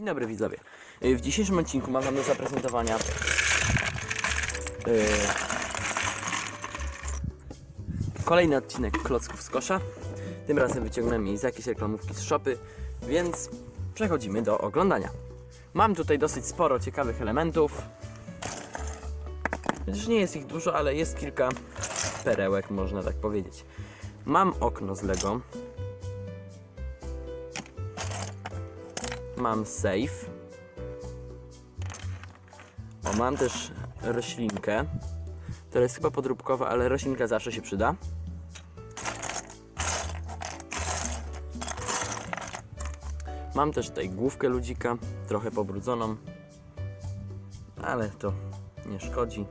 Dzień dobry widzowie. Y, W dzisiejszym odcinku mam wam do zaprezentowania y, kolejny odcinek klocków z kosza. Tym razem wyciągnąłem je z jakiejś reklamówki z shopy, więc przechodzimy do oglądania. Mam tutaj dosyć sporo ciekawych elementów. Chociaż nie jest ich dużo, ale jest kilka perełek, można tak powiedzieć. Mam okno z Lego. Mam safe. O, mam też roślinkę. To jest chyba podróbkowa, ale roślinka zawsze się przyda. Mam też tutaj główkę ludzika, trochę pobrudzoną, ale to nie szkodzi.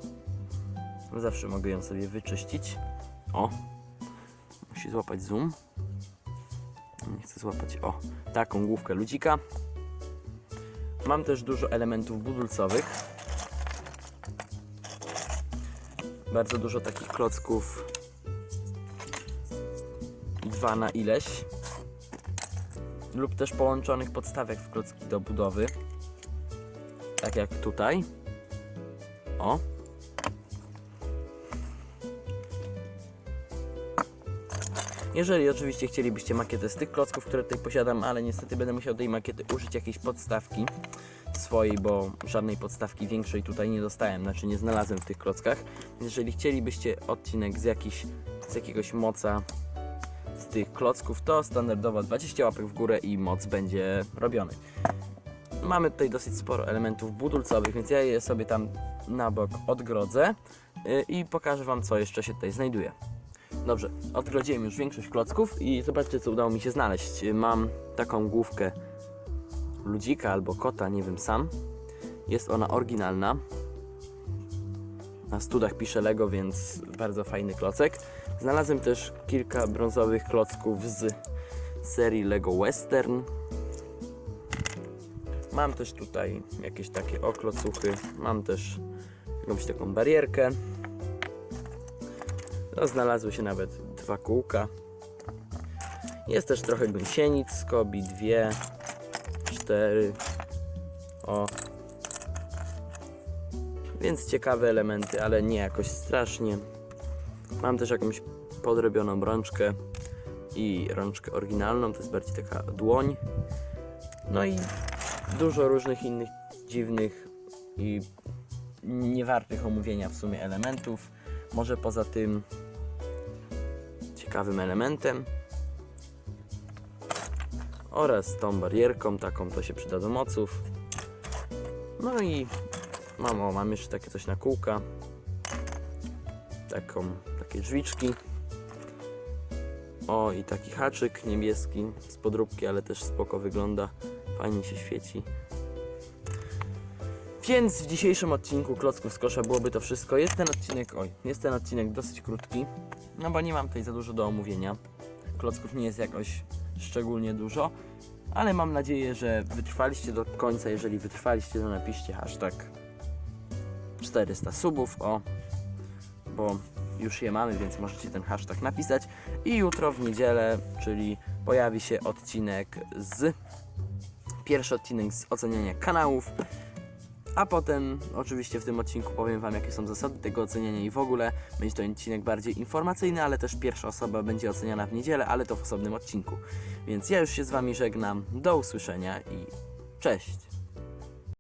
Zawsze mogę ją sobie wyczyścić. O, musi złapać zoom. Nie chcę złapać, o, taką główkę ludzika. Mam też dużo elementów budulcowych. Bardzo dużo takich klocków. Dwa na ileś. Lub też połączonych podstawek w klocki do budowy. Tak jak tutaj. O. Jeżeli oczywiście chcielibyście makietę z tych klocków, które tutaj posiadam, ale niestety będę musiał tej makiety użyć jakiejś podstawki swojej, bo żadnej podstawki większej tutaj nie dostałem, znaczy nie znalazłem w tych klockach. Jeżeli chcielibyście odcinek z, jakiś, z jakiegoś moca z tych klocków, to standardowo 20 łapek w górę i moc będzie robiony. Mamy tutaj dosyć sporo elementów budulcowych, więc ja je sobie tam na bok odgrodzę yy, i pokażę Wam, co jeszcze się tutaj znajduje. Dobrze, odgrodziłem już większość klocków i zobaczcie, co udało mi się znaleźć. Mam taką główkę ludzika albo kota, nie wiem sam. Jest ona oryginalna. Na studach pisze Lego, więc bardzo fajny klocek. Znalazłem też kilka brązowych klocków z serii Lego Western. Mam też tutaj jakieś takie oklocuchy. Mam też jakąś taką barierkę. No, znalazły się nawet dwa kółka. Jest też trochę gąsienic, skobi, dwie, cztery. O. Więc ciekawe elementy, ale nie jakoś strasznie. Mam też jakąś podrobioną rączkę i rączkę oryginalną, to jest bardziej taka dłoń. No i dużo różnych innych dziwnych i niewartych omówienia w sumie elementów. Może poza tym ciekawym elementem oraz tą barierką, taką to się przyda do moców. No i mam, o, mam jeszcze takie coś na kółka. Taką, takie drzwiczki. O, i taki haczyk niebieski z podróbki, ale też spoko wygląda. Fajnie się świeci. Więc w dzisiejszym odcinku Klocków z Kosza byłoby to wszystko. Jest ten odcinek, oj, jest ten odcinek dosyć krótki, no bo nie mam tutaj za dużo do omówienia. Klocków nie jest jakoś szczególnie dużo, ale mam nadzieję, że wytrwaliście do końca. Jeżeli wytrwaliście, to napiszcie hashtag 400 subów, o, bo już je mamy, więc możecie ten hashtag napisać. I jutro w niedzielę, czyli pojawi się odcinek z pierwszy odcinek z oceniania kanałów. A potem, oczywiście w tym odcinku powiem Wam, jakie są zasady tego oceniania i w ogóle. Będzie to odcinek bardziej informacyjny, ale też pierwsza osoba będzie oceniana w niedzielę, ale to w osobnym odcinku. Więc ja już się z Wami żegnam. Do usłyszenia i cześć!